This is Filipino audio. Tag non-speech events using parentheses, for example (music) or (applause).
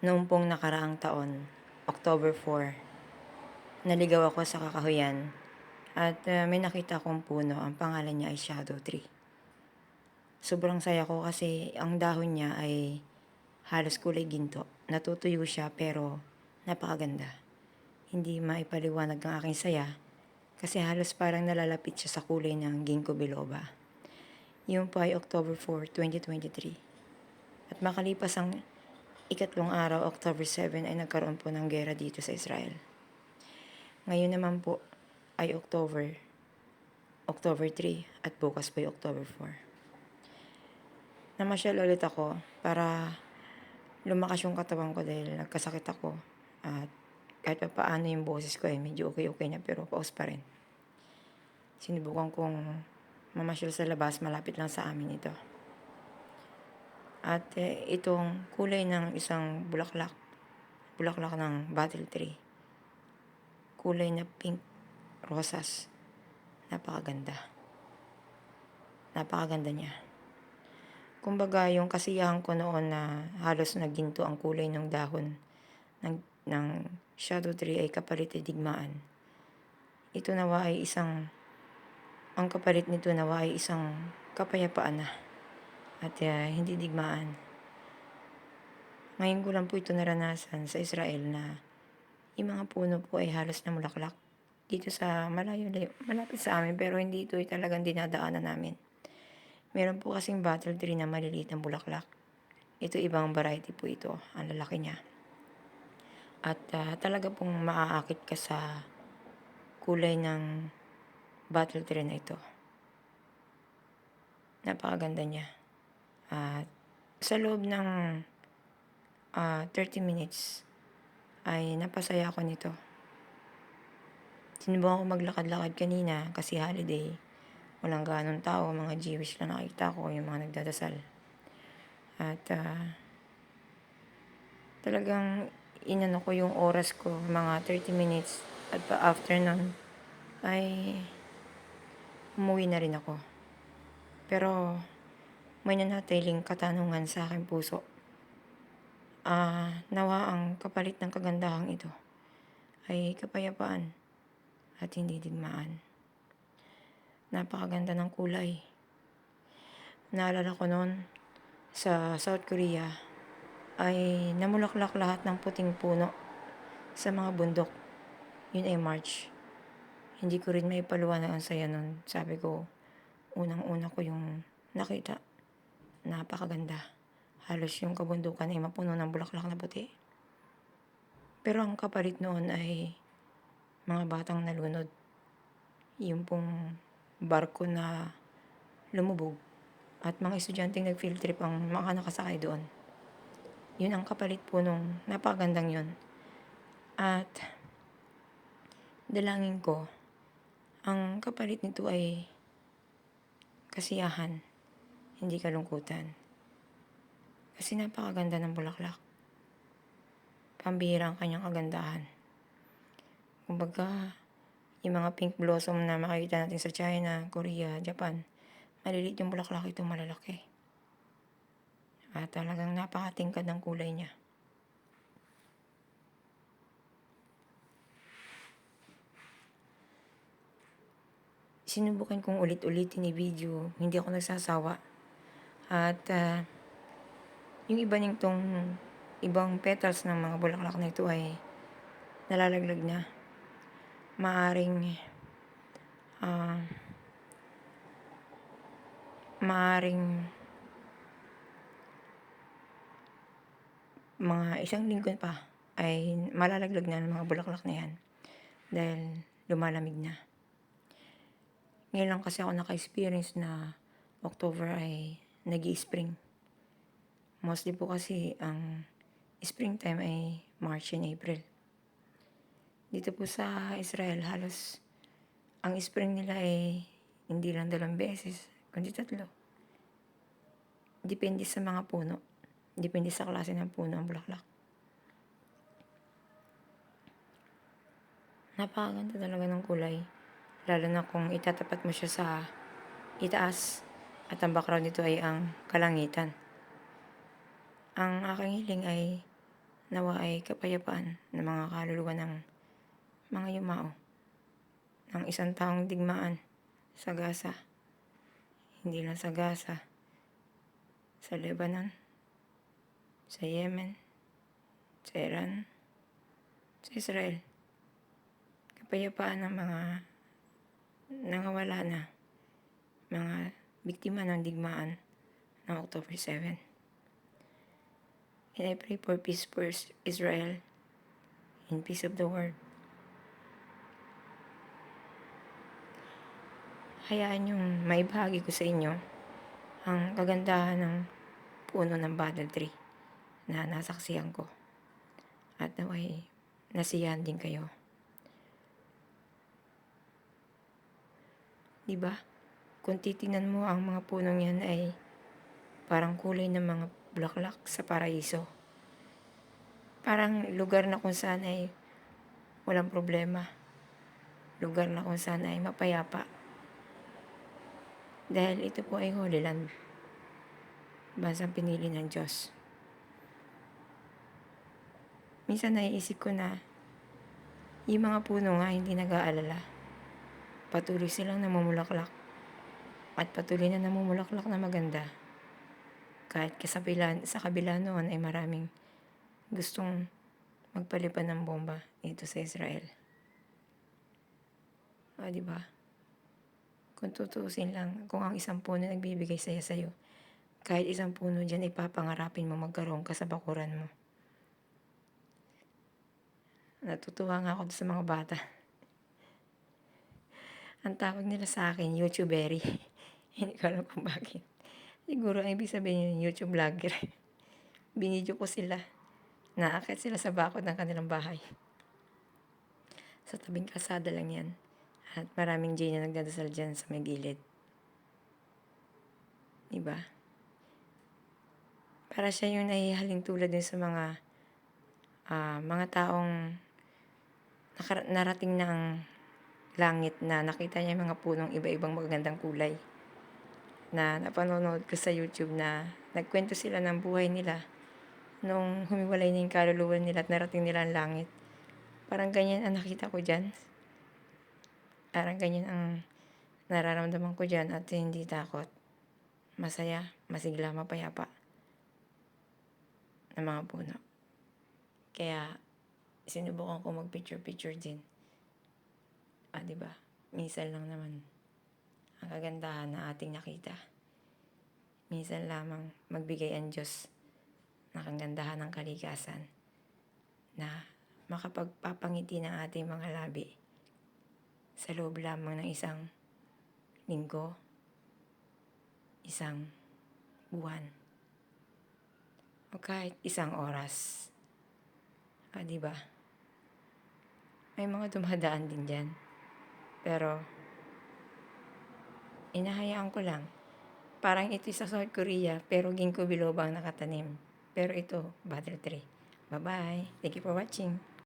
Noong pong nakaraang taon, October 4, naligaw ako sa kakahuyan at uh, may nakita akong puno. Ang pangalan niya ay Shadow Tree. Sobrang saya ko kasi ang dahon niya ay halos kulay ginto. Natutuyo siya pero napakaganda. Hindi maipaliwanag ang aking saya kasi halos parang nalalapit siya sa kulay ng ginkgo biloba. Yun po ay October 4, 2023. At makalipas ang ikatlong araw, October 7, ay nagkaroon po ng gera dito sa Israel. Ngayon naman po ay October, October 3 at bukas po ay October 4. Namasyal ulit ako para lumakas yung katawan ko dahil nagkasakit ako at kahit pa paano yung boses ko eh, medyo okay-okay na pero paus pa rin. Sinubukan kong mamasyal sa labas, malapit lang sa amin ito. At eh, itong kulay ng isang bulaklak, bulaklak ng battle tree. Kulay na pink, rosas. Napakaganda. Napakaganda niya. Kumbaga, yung kasiyahan ko noon na halos naginto ang kulay ng dahon ng, ng shadow tree ay kapalit ay digmaan. Ito nawa ay isang, ang kapalit nito nawa ay isang kapayapaan na at uh, hindi digmaan. Ngayon ko lang po ito naranasan sa Israel na yung mga puno po ay halos na mulaklak dito sa malayo, malapit sa amin pero hindi ito ay talagang dinadaanan namin. Meron po kasing battle tree na maliliit ng bulaklak. Ito ibang variety po ito, ang lalaki niya. At uh, talaga pong maaakit ka sa kulay ng battle tree na ito. Napakaganda niya. At sa loob ng uh, 30 minutes ay napasaya ako nito. Sinubukan ko maglakad-lakad kanina kasi holiday. Walang ganong tao, mga Jewish lang nakita ko, yung mga nagdadasal. At uh, talagang inano ko yung oras ko, mga 30 minutes. At pa after nun, ay umuwi na rin ako. Pero may nanatiling katanungan sa aking puso. Ah, nawa ang kapalit ng kagandahang ito ay kapayapaan at hindi digmaan. Napakaganda ng kulay. Naalala ko noon sa South Korea ay namulaklak lahat ng puting puno sa mga bundok. Yun ay March. Hindi ko rin may paluwanag ang saya noon. Sabi ko, unang-una ko yung nakita. Napakaganda. Halos yung kabundukan ay mapuno ng bulaklak na puti. Pero ang kapalit noon ay mga batang nalunod. Yung pong barko na lumubog at mga estudyanteng nag-field trip ang mga nakasakay doon. Yun ang kapalit po nung napakagandang yun. At dalangin ko, ang kapalit nito ay kasiyahan, hindi kalungkutan. Kasi napakaganda ng bulaklak. Pambihira ang kanyang kagandahan. Kumbaga, yung mga pink blossom na makikita natin sa China, Korea, Japan, maliliit yung bulaklak ito malalaki. At talagang napakatingkad ng kulay niya. Sinubukan kong ulit-ulitin ni video, hindi ako nagsasawa. At uh, yung iba nitong ibang petals ng mga bulaklak na ito ay nalalaglag na maaring uh, maaring mga isang linggo pa ay malalaglag na ng mga bulaklak na yan dahil lumalamig na. Ngayon lang kasi ako naka-experience na October ay nag spring Mostly po kasi ang springtime ay March and April. Dito po sa Israel, halos ang spring nila ay hindi lang dalawang beses, kundi tatlo. Depende sa mga puno. Depende sa klase ng puno ang bulaklak. Napakaganda talaga ng kulay. Lalo na kung itatapat mo siya sa itaas at ang background nito ay ang kalangitan. Ang aking hiling ay nawa ay kapayapaan ng mga kaluluwa ng mga yumao ng isang taong digmaan sa Gaza. Hindi lang sa Gaza, sa Lebanon, sa Yemen, sa Iran, sa Israel. Kapayapaan ng mga nangawala na, mga biktima ng digmaan ng October 7. And I pray for peace for Israel and peace of the world. Hayaan yung maibahagi ko sa inyo ang kagandahan ng puno ng battle tree na nasaksiyan ko. At naway nasiyahan din kayo. Di ba? Kung titingnan mo ang mga punong yan ay parang kulay ng mga bulaklak sa paraiso. Parang lugar na kung saan ay walang problema. Lugar na kung saan ay mapayapa. Dahil ito po ay Holy Land. Bansang pinili ng Diyos. Minsan naiisip ko na yung mga puno nga hindi nag-aalala. Patuloy silang namumulaklak. At patuloy na namumulaklak na maganda. Kahit kasabila, sa kabila noon ay maraming gustong magpalipad ng bomba dito sa Israel. Ah, di ba? Kung tutuusin lang, kung ang isang puno nagbibigay saya sa'yo, kahit isang puno dyan, ipapangarapin mo magkaroon ka sa bakuran mo. Natutuwa nga ako sa mga bata. Ang tawag nila sa akin, YouTubery. (laughs) (laughs) Hindi ko alam kung bakit. Siguro ang ibig sabihin yung YouTube vlogger. (laughs) Binidyo ko sila. Naakit sila sa bakod ng kanilang bahay. Sa tabing kalsada lang yan. At maraming J na nagdadasal dyan sa may gilid. Diba? Para siya yung nahihaling tulad din sa mga ah, mga taong narating ng langit na nakita niya yung mga punong iba-ibang magagandang kulay na napanonood ko sa YouTube na nagkwento sila ng buhay nila nung humiwalay na yung kaluluwa nila at narating nila ang langit. Parang ganyan ang nakita ko dyan. Parang ganyan ang nararamdaman ko dyan at hindi takot. Masaya, masigla, mapayapa ng mga puno. Kaya, sinubukan ko mag-picture-picture din. Ah, di ba? Minsan lang naman ang kagandahan na ating nakita. Minsan lamang magbigay ang Diyos ng kagandahan ng kalikasan na makapagpapangiti ng ating mga labi sa loob lamang ng isang linggo, isang buwan, o kahit isang oras. Ah, di ba? May mga dumadaan din dyan. Pero, inahayaan ko lang. Parang ito sa South Korea, pero ginkgo biloba ang nakatanim. Pero ito, battle tree. Bye-bye. Thank you for watching.